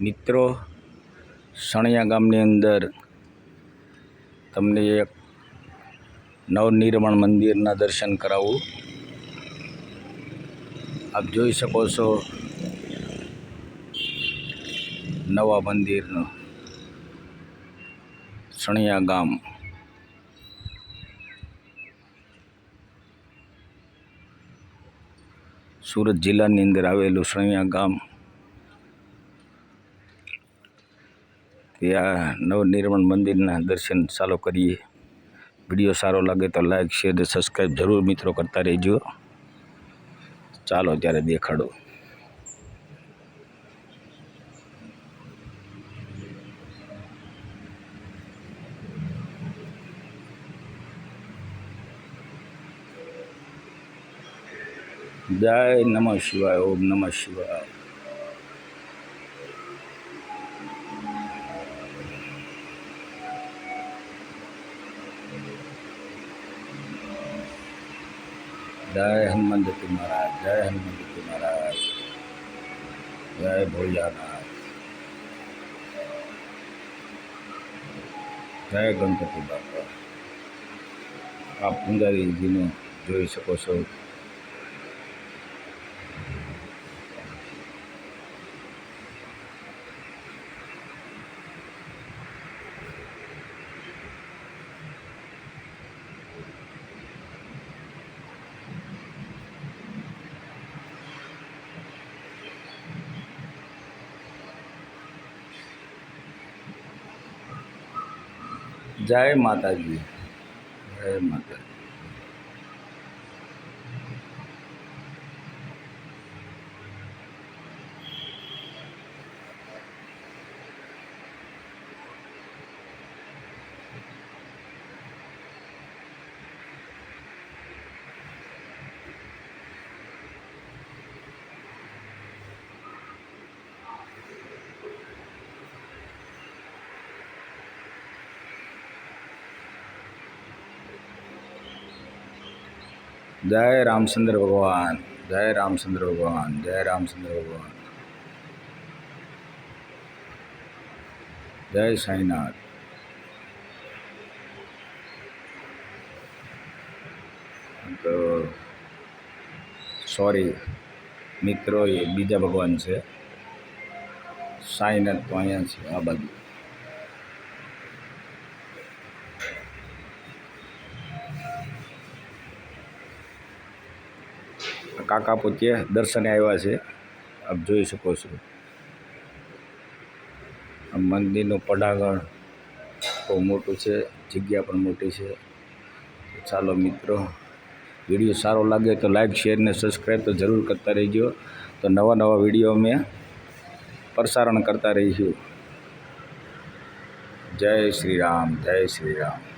મિત્રો, સણિયા ગામની અંદર તમને એક નવનિર્માણ મંદિરના દર્શન કરાવું. આપ જોઈ શકો છો નવા મંદિરનું સણિયા ગામ. સુરત જિલ્લાની અંદર આવેલું સણિયા ગામ. ત્યાં નવનિર્માણ મંદિરના દર્શન ચાલુ કરીએ. વીડિયો સારો લાગે તો લાઈક, શેર અને સબસ્ક્રાઈબ જરૂર મિત્રો કરતા રહેજો. ચાલો ત્યારે દેખાડો. જય નમઃ શિવાય, ઓમ નમઃ શિવાય. જય હનુમાનજી મહારાજ જય હનુમાનજી મહારાજ જય ભોળિયાનાથ, જય ગણપતિ બાપા. આપ પુંજારીજીને જોઈ શકો છો જય માતાજી જય માતાજી. જય રામચંદ્ર ભગવાન, જય રામચંદ્ર ભગવાન, જય રામચંદ્ર ભગવાન. જય સાંઈનાથ. તો સોરી, મિત્રો, એ બીજા ભગવાન છે. સાંઈનાથ તો અહીંયા છે, આ બાજુ. કાકા પોતે દર્શને આવ્યા છે. આપ જોઈ શકો છો. મંદિરનું પડાગણ બહુ મોટું છે, જગ્યા પણ મોટી છે. ચાલો મિત્રો, વીડિયો સારો લાગે તો લાઈક, શેર ને સબસ્ક્રાઈબ તો જરૂર કરતા રહેજો. તો નવા નવા વીડિયો અમે પ્રસારણ કરતા રહીશું. જય શ્રી રામ, જય શ્રી રામ.